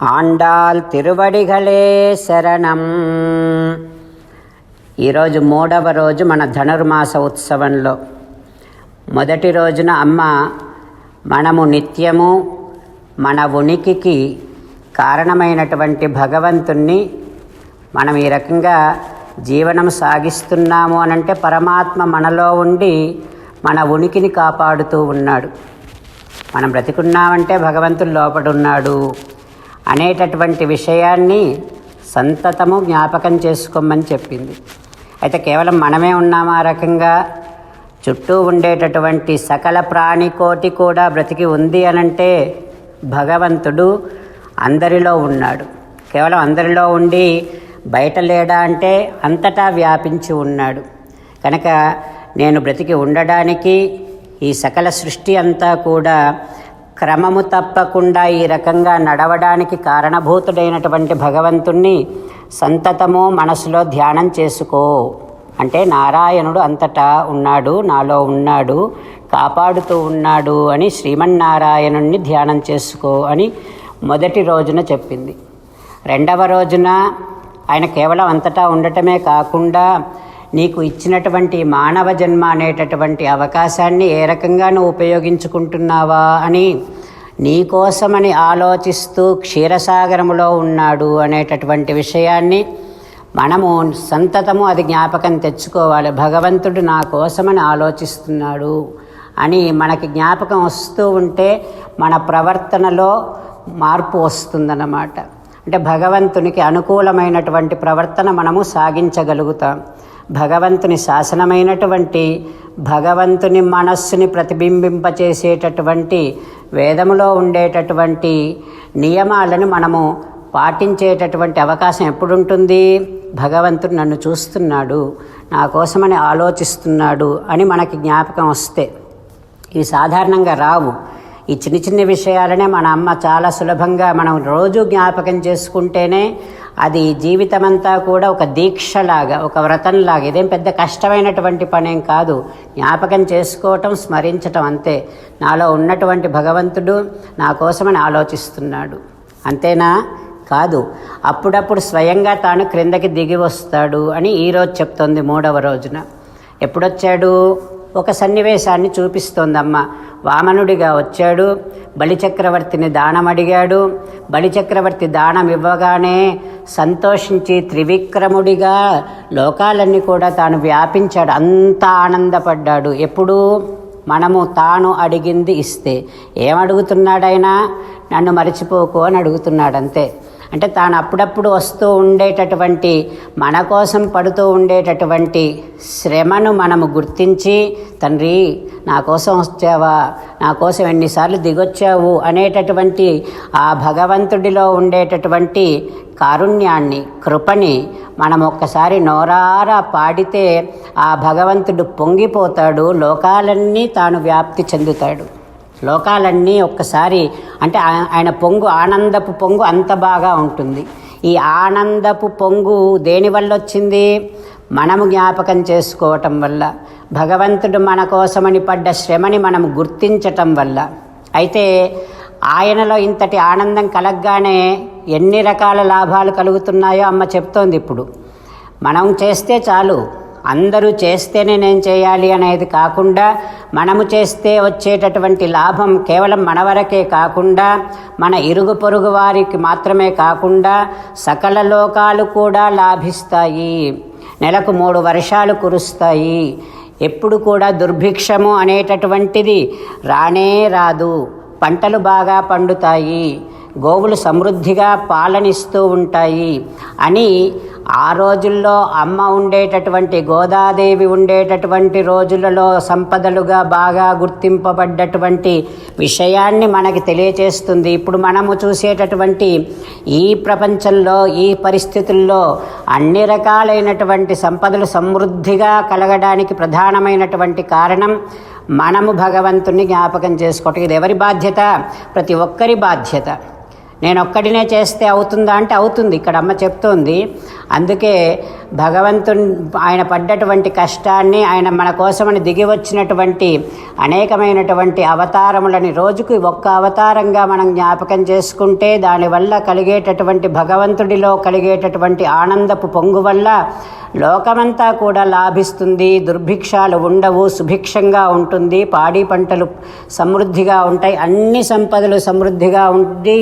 ఆండాల్ తిరువడిగలే శరణం ఈరోజు మూడవ రోజు మన ధనుర్మాస ఉత్సవంలో మొదటి రోజున అమ్మ మనము నిత్యము మన ఉనికికి కారణమైనటువంటి భగవంతుణ్ణి మనం ఈ రకంగా జీవనం సాగిస్తున్నాము అనంటే పరమాత్మ మనలో ఉండి మన ఉనికిని కాపాడుతూ ఉన్నాడు మనం బ్రతికున్నామంటే భగవంతుడు లోపడున్నాడు అనేటటువంటి విషయాన్ని సంతతము జ్ఞాపకం చేసుకోమని చెప్పింది. అయితే కేవలం మనమే ఉన్నామా రకంగా? చుట్టూ ఉండేటటువంటి సకల ప్రాణికోటి కూడా బ్రతికి ఉంది అనంటే భగవంతుడు అందరిలో ఉన్నాడు. కేవలం అందరిలో ఉండి బయట లేడా అంటే అంతటా వ్యాపించి ఉన్నాడు. కనుక నేను బ్రతికి ఉండడానికి ఈ సకల సృష్టి అంతా కూడా క్రమము తప్పకుండా ఈ రకంగా నడవడానికి కారణభూతుడైనటువంటి భగవంతుణ్ణి సంతతము మనసులో ధ్యానం చేసుకో. అంటే నారాయణుడు అంతటా ఉన్నాడు నాలో ఉన్నాడు కాపాడుతూ ఉన్నాడు అని శ్రీమన్నారాయణుణ్ణి ధ్యానం చేసుకో అని మొదటి రోజున చెప్పింది. రెండవ రోజున ఆయన కేవలం అంతటా ఉండటమే కాకుండా నీకు ఇచ్చినటువంటి మానవ జన్మ అనేటటువంటి అవకాశాన్ని ఏ రకంగా నువ్వు ఉపయోగించుకుంటున్నావా అని నీకోసమని ఆలోచిస్తూ క్షీరసాగరములో ఉన్నాడు అనేటటువంటి విషయాన్ని మనము సంతతము అది జ్ఞాపకం తెచ్చుకోవాలి. భగవంతుడు నా కోసమని ఆలోచిస్తున్నాడు అని మనకి జ్ఞాపకం వస్తూ ఉంటే మన ప్రవర్తనలో మార్పు వస్తుందన్నమాట. అంటే భగవంతునికి అనుకూలమైనటువంటి ప్రవర్తన మనము సాగించగలుగుతాం. భగవంతుని శాసనమైనటువంటి భగవంతుని మనస్సుని ప్రతిబింబింపచేసేటటువంటి వేదములో ఉండేటటువంటి నియమాలను మనము పాటించేటటువంటి అవకాశం ఎప్పుడుంటుంది? భగవంతుడు నన్ను చూస్తున్నాడు నా కోసమని ఆలోచిస్తున్నాడు అని మనకి జ్ఞాపకం వస్తే ఇవి సాధారణంగా రావు. ఈ చిన్న చిన్న విషయాలనే మన అమ్మ చాలా సులభంగా మనం రోజు జ్ఞాపకం చేసుకుంటేనే అది జీవితమంతా కూడా ఒక దీక్షలాగా ఒక వ్రతంలాగా. ఇదేం పెద్ద కష్టమైనటువంటి పనేం కాదు. జ్ఞాపకం చేసుకోవటం స్మరించటం అంతే. నాలో ఉన్నటువంటి భగవంతుడు నా కోసమని ఆలోచిస్తున్నాడు. అంతేనా? కాదు. అప్పుడప్పుడు స్వయంగా తాను క్రిందకి దిగి వస్తాడు అని ఈరోజు చెప్తోంది మూడవ రోజున. ఎప్పుడొచ్చాడు? ఒక సన్నివేశాన్ని చూపిస్తోందమ్మ. వామనుడిగా వచ్చాడు. బలిచక్రవర్తిని దానం అడిగాడు బలిచక్రవర్తి దానం ఇవ్వగానే సంతోషించి త్రివిక్రముడిగా లోకాలన్నీ కూడా తాను వ్యాపించాడు. అంత ఆనందపడ్డాడు. ఎప్పుడు మనము తాను అడిగింది ఇస్తే. ఏమడుగుతున్నాడైనా నన్ను మర్చిపోకు అని అడుగుతున్నాడు అంతే అంటే తాను అప్పుడప్పుడు వస్తూ ఉండేటటువంటి మన కోసం పడుతూ ఉండేటటువంటి శ్రమను మనము గుర్తించి తండ్రి నా కోసం వచ్చావా? నా కోసం ఎన్నిసార్లు దిగొచ్చావు? అనేటటువంటి ఆ భగవంతుడిలో ఉండేటటువంటి కారుణ్యాన్ని కృపని మనం ఒక్కసారి నోరారా పాడితే ఆ భగవంతుడు పొంగిపోతాడు లోకాలన్నీ తాను వ్యాప్తి చెందుతాడు. లోకాలన్నీ ఒక్కసారి అంటే ఆయన పొంగు ఆనందపు పొంగు అంత బాగా ఉంటుంది. ఈ ఆనందపు పొంగు దేనివల్ల వచ్చింది మనము జ్ఞాపకం చేసుకోవటం వల్ల భగవంతుడు మన కోసమని పడ్డ శ్రమని మనం గుర్తించటం వల్ల. అయితే ఆయనలో ఇంతటి ఆనందం కలగగానే ఎన్ని రకాల లాభాలు కలుగుతున్నాయో అమ్మ చెప్తోంది ఇప్పుడు. మనం చేస్తే చాలు. అందరూ చేస్తేనే నేను చేయాలి అనేది కాకుండా మనము చేస్తే వచ్చేటటువంటి లాభం కేవలం మన వరకే కాకుండా మన ఇరుగు పొరుగు వారికి మాత్రమే కాకుండా సకల లోకాలు కూడా లాభిస్తాయి. నెలకు మూడు వర్షాలు కురుస్తాయి. ఎప్పుడు కూడా దుర్భిక్షము అనేటటువంటిది రానే రాదు. పంటలు బాగా పండుతాయి. గోవులు సమృద్ధిగా పాలనిస్తూ ఉంటాయి. అని ఆ రోజుల్లో అమ్మ ఉండేటటువంటి గోదాదేవి ఉండేటటువంటి రోజులలో సంపదలుగా బాగా గుర్తింపబడ్డటువంటి విషయాన్ని మనకి తెలియచేస్తుంది. ఇప్పుడు మనము చూసేటటువంటి ఈ ప్రపంచంలో ఈ పరిస్థితుల్లో అన్ని రకాలైనటువంటి సంపదలు సమృద్ధిగా కలగడానికి ప్రధానమైనటువంటి కారణం మనము భగవంతుని జ్ఞాపకం చేసుకోవటం. ఇది ఎవరి బాధ్యత? ప్రతి ఒక్కరి బాధ్యత. నేను ఒక్కడినే చేస్తే అవుతుందా అంటే అవుతుంది. ఇక్కడ అమ్మ చెప్తోంది. అందుకే భగవంతుని ఆయన పడ్డటువంటి కష్టాన్ని ఆయన మన కోసమని దిగి వచ్చినటువంటి అనేకమైనటువంటి అవతారములని రోజుకి ఒక్క అవతారంగా మనం జ్ఞాపకం చేసుకుంటే దానివల్ల కలిగేటటువంటి భగవంతుడిలో కలిగేటటువంటి ఆనందపు పొంగు వల్ల లోకమంతా కూడా లాభిస్తుంది దుర్భిక్షాలు ఉండవు సుభిక్షంగా ఉంటుంది పాడి పంటలు సమృద్ధిగా ఉంటాయి అన్ని సంపదలు సమృద్ధిగా ఉండి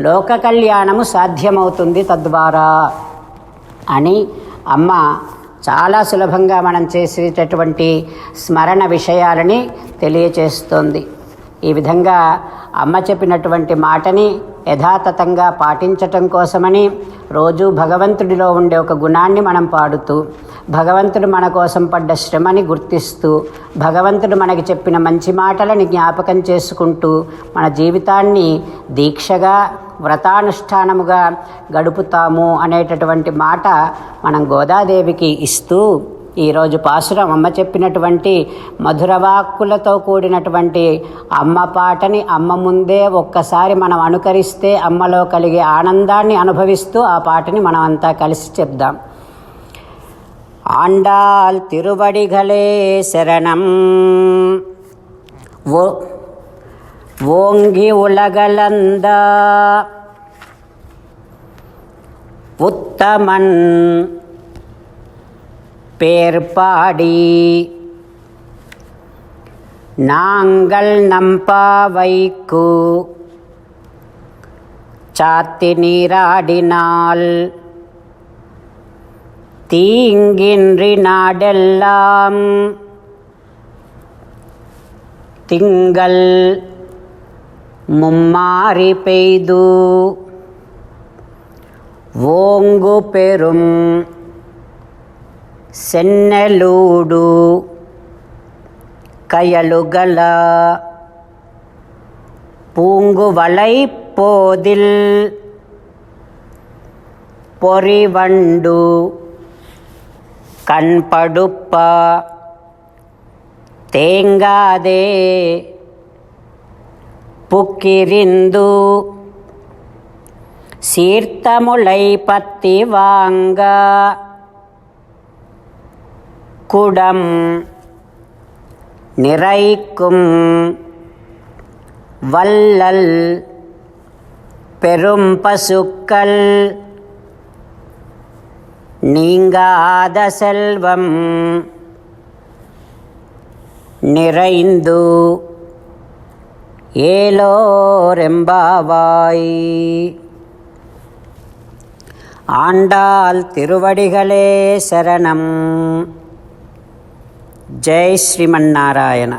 లోక కళ్యాణము సాధ్యమవుతుంది తద్వారా అని అమ్మ చాలా సులభంగా మనం చేసేటటువంటి స్మరణ విషయాలని తెలియచేస్తుంది. ఈ విధంగా అమ్మ చెప్పినటువంటి మాటని యథాతథంగా పాటించటం కోసమని రోజు భగవంతుడిలో ఉండే ఒక గుణాన్ని మనం పాడుతూ భగవంతుడు మన కోసం పడ్డ శ్రమని గుర్తిస్తూ భగవంతుడు మనకి చెప్పిన మంచి మాటలని జ్ఞాపకం చేసుకుంటూ మన జీవితాన్ని దీక్షగా వ్రతానుష్ఠానముగా గడుపుతాము అనేటటువంటి మాట మనం గోదాదేవికి ఇస్తూ ఈరోజు పాసురం అమ్మ చెప్పినటువంటి మధురవాక్కులతో కూడినటువంటి అమ్మ పాటని అమ్మ ముందే ఒక్కసారి మనం అనుకరిస్తే అమ్మలో కలిగే ఆనందాన్ని అనుభవిస్తూ ఆ పాటని మనం అంతా కలిసి చెప్దాం ఆండాల్ తిరువడిగలే శరణం ఓ ఓంగి ఉలగలంద உத்தமன் பேர்பாடி. நாங்கள் நம்பாவைக்கு சாத்தி நீராடினால் தீங்கின்றி நாடெல்லாம் திங்கள் மும்மாறி பெய்து. ஓங்கு பெரும் சென்னலூடு கயலுகலா பூங்குவளை போதில் பொறிவண்டு கண்படுப்பா தேங்காதே புக்கிரிந்து சீர்த்தமுலை பத்தி வாங்க. குடம் நிறைக்கும் வல்லல் பெரும் பசுக்கள் நீங்காத செல்வம் நிறைந்து ஏலோரெம்பாவாய். ஆண்டாள் திருவடிகளே சரணம். జై శ్రీమన్నారాయణ.